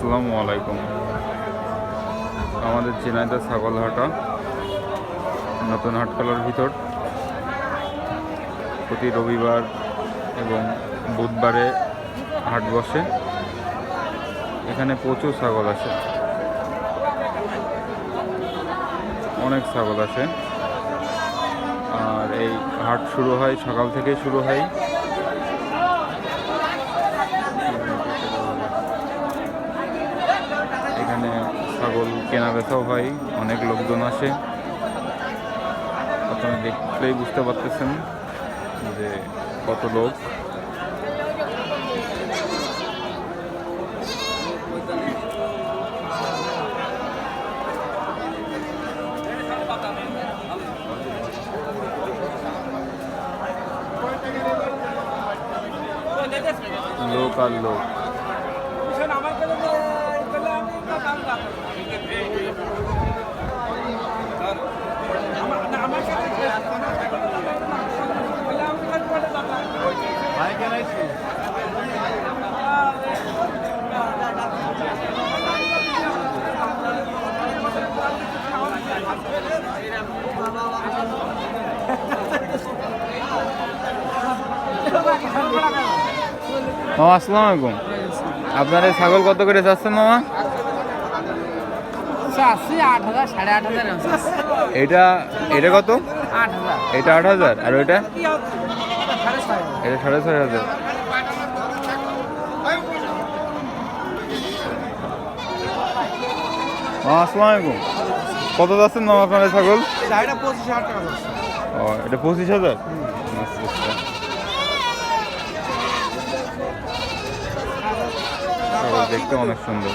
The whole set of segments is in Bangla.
আসসালামু আলাইকুম। আমাদের চিনাইদা ছাগল হাটা নতুন হাটখোলার ভিতর। প্রতি রবিবার এবং বুধবারে হাট বসে। এখানে প্রচুর ছাগল আছে। অনেক ছাগল আছে। আর এই হাট শুরু হয়, সকাল থেকে শুরু হয়। ছাগল কেনা বেচাও হয়, অনেক লোকজন আসে। আপনারা দেখলেই বুঝতে পারতেছেন যে কত লোক। লোক আর লোক। আসসালামু আলাইকুম। আপনার ছাগল কত করে যাচ্ছেন মামা চাচ্ছি আট হাজার সাড়ে আট হাজার আছে এটা এটা কত? এটা আট হাজার। আর ওইটা? এটা সাড়ে ছয় হাজার। আসসালামু আলাইকুম কত যাচ্ছেন মামা আপনার ছাগল? পঁচিশ হাজার ও এটা পঁচিশ হাজার? দেখতে অনেক সুন্দর।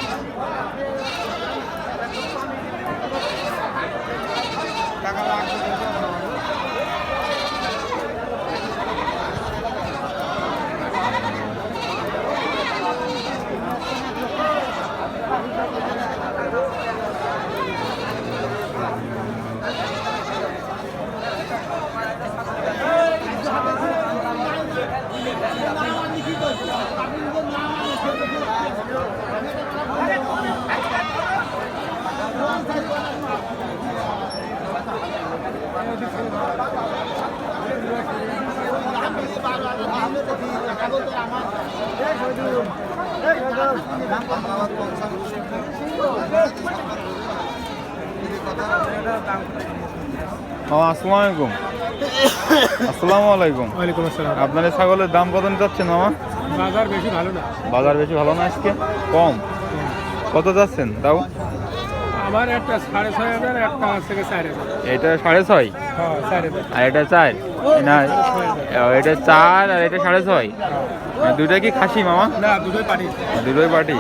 আসসালামু আলাইকুম আসসালামু আলাইকুম ওয়ালাইকুম আসসালাম। আপনার ছাগলের দাম কত যাচ্ছেন মামা? বাজার বেশি ভালো না। বাজার বেশি ভালো না আজকে? কম। কত যাচ্ছেন তাও আমার একটা সাড়ে ছয় হাজার একটা থেকে চার হাজার। এটা সাড়ে ছয়? হ্যাঁ আর এটা চার? না এটা চার আর এটা সাড়ে ছয়? দুটোই কি খাসি মামা? না দুটোই পারি দুটোই পার্টি